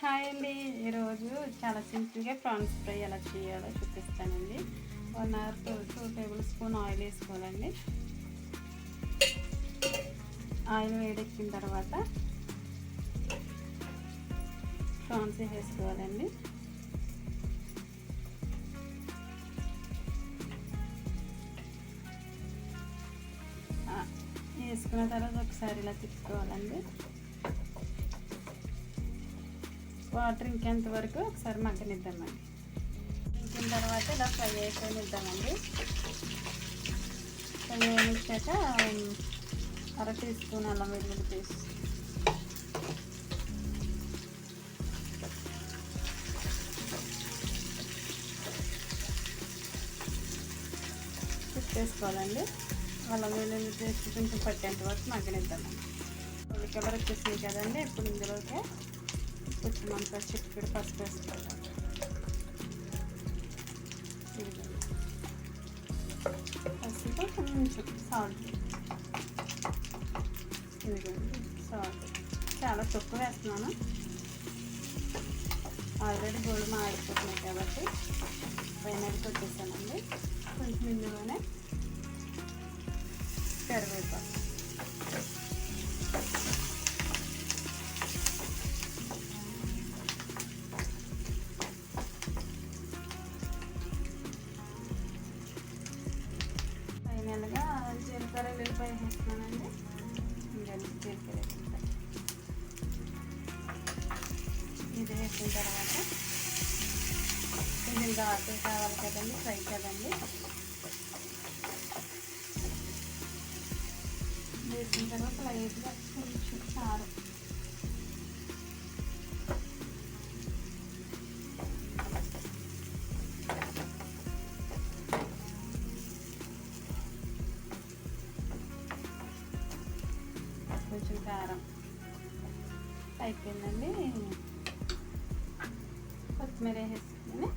Hi అండి. ఈరోజు చాలా సింపుల్గా ప్రాన్స్ ఫ్రై ఎలా చేయాలో చూపిస్తానండి. One hour two two table spoon oil వేసుకోవాలండి. ఆయిల్ వేడెక్కిన తర్వాత ప్రాన్స్ వేసుకోవాలండి. వేసుకున్న తర్వాత ఒకసారి ఇలా తిప్పుకోవాలండి. వాటర్ ఇంకెంత వరకు ఒకసారి మగ్గనిద్దామండి. ఇంకిన తర్వాత ఇలా ఫ్రై అయిపోయిద్దామండి ఫ్రై అయినిచ్చాక అర టీ స్పూన్ అల్లం వెల్లుల్లి పేస్ట్. చేసుకోవాలండి అల్లం వెల్లుల్లి పేస్ట్ కొంచెం పట్టేంత వరకు మగ్గనిద్దామండి. ఉల్లి కలర్ వచ్చేసింది కదండి ఇప్పుడు ఇందులోకి కొంచెం అంతా చిక్కుడు పసుపు వేసుకోవాలి పసుపు కొంచెం సాల్ట్ ఇదిగోండి సాల్ట్ చాలా తక్కువ వేస్తున్నాను ఆల్రెడీ గోధుమ మాడిపోతున్నాయి కాబట్టి పైన కొట్టేసానండి కొంచెం ఇందులోనే కరివేపాకు వెల్లిపాయ జీలకర్ర ఇది వేసిన తర్వాత కొంచెం ఘాటు కావాలి కదండి ఫ్రై కదండి వేసిన తర్వాత లైట్గా కొంచెం కారం కొంచెం కారం అయిపోయిందండి. కొత్తిమీర వేసుకుని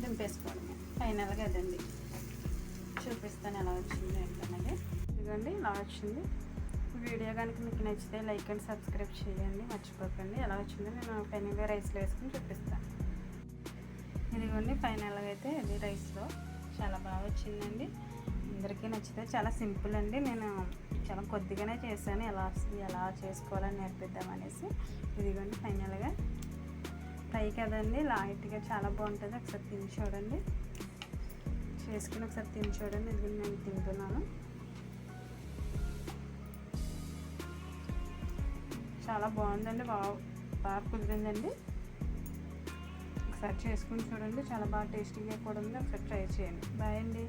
దింపేసుకోవడమే. ఫైనల్గా అదండి. చూపిస్తాను ఎలా వచ్చింది ఏంటన్నది ఇదిగోండి ఇలా వచ్చింది. వీడియో కనుక మీకు నచ్చితే లైక్ అండ్ సబ్స్క్రైబ్ చేయండి. మర్చిపోకండి. ఎలా వచ్చిందో నేను ఫైనల్గా రైస్లో వేసుకుని చూపిస్తాను. ఇదిగోండి ఫైనల్గా అయితే ఇది రైస్లో చాలా బాగా వచ్చిందండి. అందరికీ నచ్చితే చాలా సింపుల్ అండి. నేను చాలా కొద్దిగానే చేశాను. ఎలా ఎలా చేసుకోవాలని నేర్పిద్దాం అనేసి. ఇదిగోండి ఫైనల్గా. ఫ్రై కదండి లైట్గా చాలా బాగుంటుంది. ఒకసారి తిని చూడండి. చేసుకుని ఒకసారి తిని చూడండి. ఇది నేను తింటున్నాను. చాలా బాగుందండి. బాగా బాగా కుదిరిందండి. ఒకసారి చేసుకుని చూడండి. చాలా బాగా టేస్టీగా కూడా ఉంది. ఒకసారి ట్రై చేయండి. బాయ్ అండి.